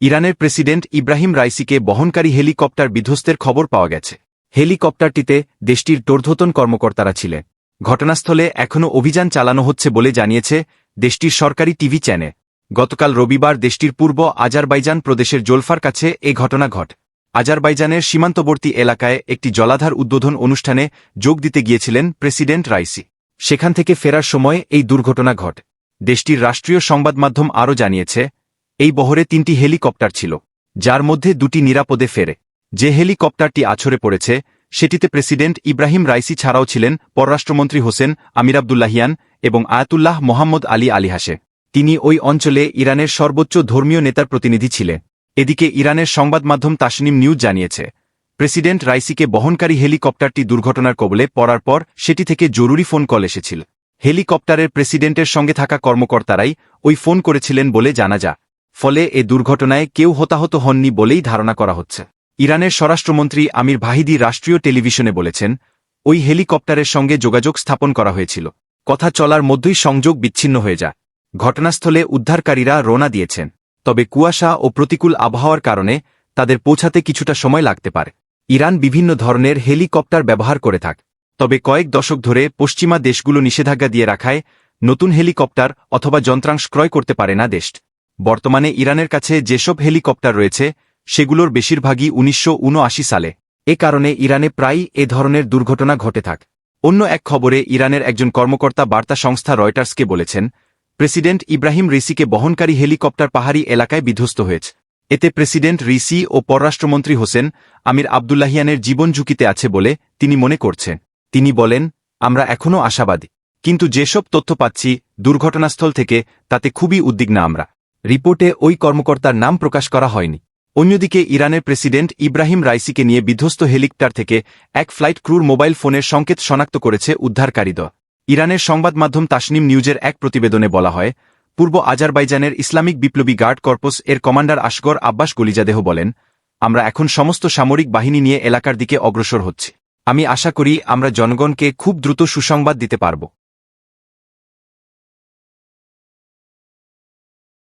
ইরানের প্রেসিডেন্ট ইব্রাহিম রাইসিকে বহনকারী হেলিকপ্টার বিধ্বস্তের খবর পাওয়া গেছে। হেলিকপ্টারটিতে দেশটির টোর্ধতন কর্মকর্তারা ছিলেন। ঘটনাস্থলে এখনও অভিযান চালানো হচ্ছে বলে জানিয়েছে দেশটির সরকারি টিভি চ্যানেল। গতকাল রবিবার দেশটির পূর্ব আজারবাইজান প্রদেশের জোলফার কাছে এ ঘটনা ঘট। আজারবাইজানের সীমান্তবর্তী এলাকায় একটি জলাধার উদ্বোধন অনুষ্ঠানে যোগ দিতে গিয়েছিলেন প্রেসিডেন্ট রাইসি। সেখান থেকে ফেরার সময় এই দুর্ঘটনা ঘট। দেশটির রাষ্ট্রীয় সংবাদ মাধ্যম আরও জানিয়েছে এই বহরে তিনটি হেলিকপ্টার ছিল, যার মধ্যে দুটি নিরাপদে ফেরে। যে হেলিকপ্টারটি আছড়ে পড়েছে, সেটিতে প্রেসিডেন্ট ইব্রাহিম রাইসি ছাড়াও ছিলেন পররাষ্ট্রমন্ত্রী হোসেন আমির আবদুল্লাহিয়ান এবং আয়াতুল্লাহ মোহাম্মদ আলী আলী হাসে তিনি ওই অঞ্চলে ইরানের সর্বোচ্চ ধর্মীয় নেতার প্রতিনিধি ছিলেন। এদিকে ইরানের সংবাদ মাধ্যম তাসনিম নিউজ জানিয়েছে, প্রেসিডেন্ট রাইসিকে বহনকারী হেলিকপ্টারটি দুর্ঘটনার কবলে পড়ার পর সেটি থেকে জরুরি ফোন কল এসেছিল। হেলিকপ্টারের প্রেসিডেন্টের সঙ্গে থাকা কর্মকর্তারাই ওই ফোন করেছিলেন বলে জানা যা ফলে এ দুর্ঘটনায় কেউ হতাহত হননি বলেই ধারণা করা হচ্ছে। ইরানের স্বরাষ্ট্রমন্ত্রী আমির ভাহিদি রাষ্ট্রীয় টেলিভিশনে বলেছেন, ওই হেলিকপ্টারের সঙ্গে যোগাযোগ স্থাপন করা হয়েছিল। কথা চলার মধ্যেই সংযোগ বিচ্ছিন্ন হয়ে যায়। ঘটনাস্থলে উদ্ধারকারীরা রোনা দিয়েছেন। তবে কুয়াশা ও প্রতিকূল আবহাওয়ার কারণে তাদের পৌঁছাতে কিছুটা সময় লাগতে পারে। ইরান বিভিন্ন ধরনের হেলিকপ্টার ব্যবহার করে থাক। তবে কয়েক দশক ধরে পশ্চিমা দেশগুলো নিষেধাজ্ঞা দিয়ে রাখায় নতুন হেলিকপ্টার অথবা যন্ত্রাংশ ক্রয় করতে পারে না দেশ। বর্তমানে ইরানের কাছে যেসব হেলিকপ্টার রয়েছে, সেগুলোর বেশিরভাগই উনিশশো উনআশি সালে। এ কারণে ইরানে প্রায়ই এ ধরনের দুর্ঘটনা ঘটে থাক। অন্য এক খবরে ইরানের একজন কর্মকর্তা বার্তা সংস্থা রয়টার্সকে বলেছেন, প্রেসিডেন্ট ইব্রাহিম রিসিকে বহনকারী হেলিকপ্টার পাহাড়ি এলাকায় বিধ্বস্ত হয়েছে। এতে প্রেসিডেন্ট রিসি ও পররাষ্ট্রমন্ত্রী হোসেন আমির আবদুল্লাহিয়ানের জীবন ঝুঁকিতে আছে বলে তিনি মনে করছেন। তিনি বলেন, আমরা এখনও আশাবাদী। কিন্তু যেসব তথ্য পাচ্ছি, দুর্ঘটনাস্থল থেকে তাতে খুবই উদ্বিগ্ন আমরা। রিপোর্টে ওই কর্মকর্তার নাম প্রকাশ করা হয়নি। অন্যদিকে ইরানের প্রেসিডেন্ট ইব্রাহিম রাইসিকে নিয়ে বিধ্বস্ত হেলিকপ্টার থেকে এক ফ্লাইট ক্রুর মোবাইল ফোনের সংকেত শনাক্ত করেছে উদ্ধারকারী দল। ইরানের সংবাদ মাধ্যম তাসনিম নিউজের এক প্রতিবেদনে বলা হয়, পূর্ব আজারবাইজানের ইসলামিক বিপ্লবী গার্ড কর্পস এর কমান্ডার আসগর আব্বাস গলিজাদেহ বলেন, আমরা এখন সমস্ত সামরিক বাহিনী নিয়ে এলাকার দিকে অগ্রসর হচ্ছি। আমি আশা করি আমরা জনগণকে খুব দ্রুত সুসংবাদ দিতে পারব।